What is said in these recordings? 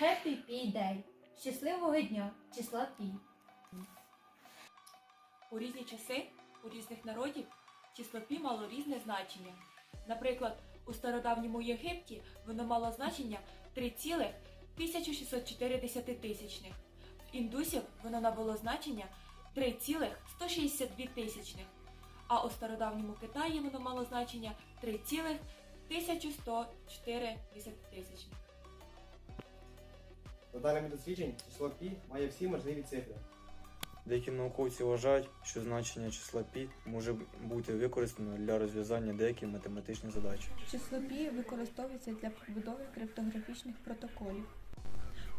Happy Pi Day! Щасливого дня! Числа Пі! У різні часи у різних народів число пі мало різне значення. Наприклад, у стародавньому Єгипті воно мало значення 3,1604 тисячних. В індусів воно набуло значення 3,162 тисячних. А у стародавньому Китаї воно мало значення 3,1104 тисячних. За даними досліджень, число пі має всі можливі цифри. Деякі науковці вважають, що значення числа π може бути використано для розв'язання деяких математичних задач. Число пі використовується для побудови криптографічних протоколів.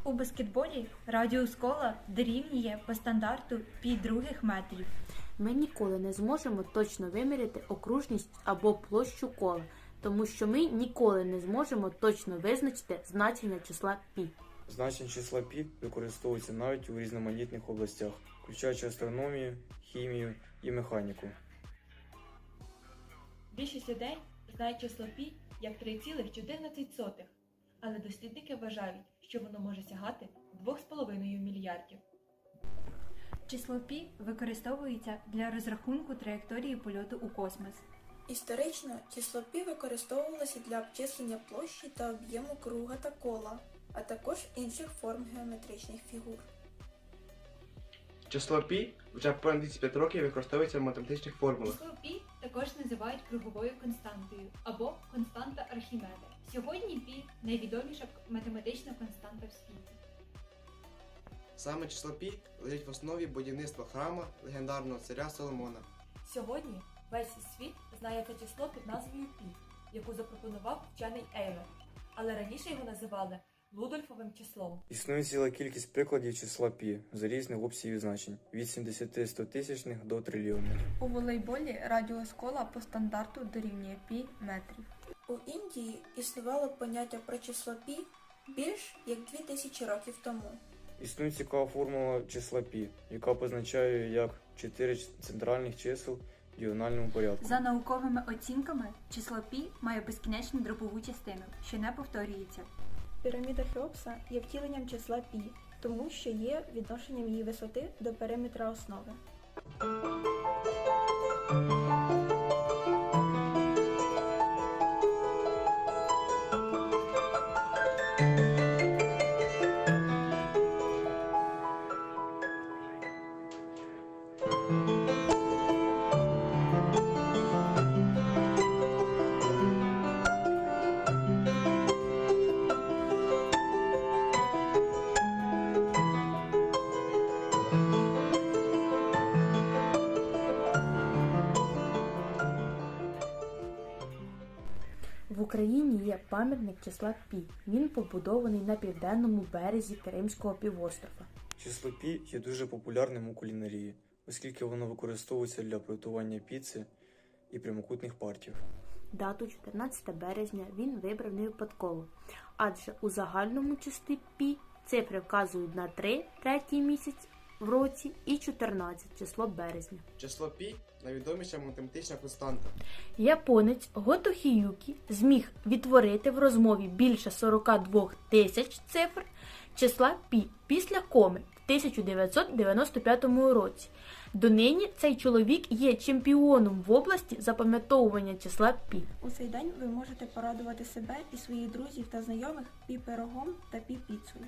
У баскетболі радіус кола дорівнює по стандарту пі других метрів. Ми ніколи не зможемо точно виміряти окружність або площу кола, тому що ми ніколи не зможемо точно визначити значення числа π. Значення числа π використовується навіть у різноманітних областях, включаючи астрономію, хімію і механіку. Більшість людей знають число пі як 3,14, але дослідники вважають, що воно може сягати 2,5 мільярдів. Число Пі використовується для розрахунку траєкторії польоту у космос. Історично число пі використовувалося для обчислення площі та об'єму круга та кола, а також інших форм геометричних фігур. Число пі вже понад 25 років використовується в математичних формулах. Число Пі також називають круговою константою або константа Архімеда. Сьогодні Пі найвідоміша математична константа в світі. Саме число пі лежить в основі будівництва храма легендарного царя Соломона. Сьогодні весь світ знає це число під назвою пі, яку запропонував вчений Ейлер, але раніше його називали Лудольфовим числом. Існує ціла кількість прикладів числа π за різних обсягів значень від 70 стотисячних до трильйонних. У волейболі радіус кола по стандарту дорівнює пі метрів. У Індії існувало поняття про число пі більш як 2000 років тому. Існує цікава формула числа π, яка позначає як 4 центральних чисел в діагональному порядку. За науковими оцінками, число Пі має безкінечну дробову частину, що не повторюється. Піраміда Хеопса є втіленням числа пі, тому що є відношенням її висоти до периметра основи. В Україні є пам'ятник числа пі. Він побудований на південному березі Кримського півострова. Число π є дуже популярним у кулінарії, оскільки воно використовується для приготування піци і прямокутних партів. Дату 14 березня він вибрав не випадково, адже у загальному числі пі цифри вказують на 3 третій місяць в році і 14 число березня. Число пі найвідоміша математична константа. Японець Гото Хіюкі зміг відтворити в розмові більше 42 тисяч цифр числа пі після коми в 1995 році. Донині цей чоловік є чемпіоном в області запам'ятовування числа пі. У цей день ви можете порадувати себе і своїх друзів та знайомих пі-пирогом та пі-піцею.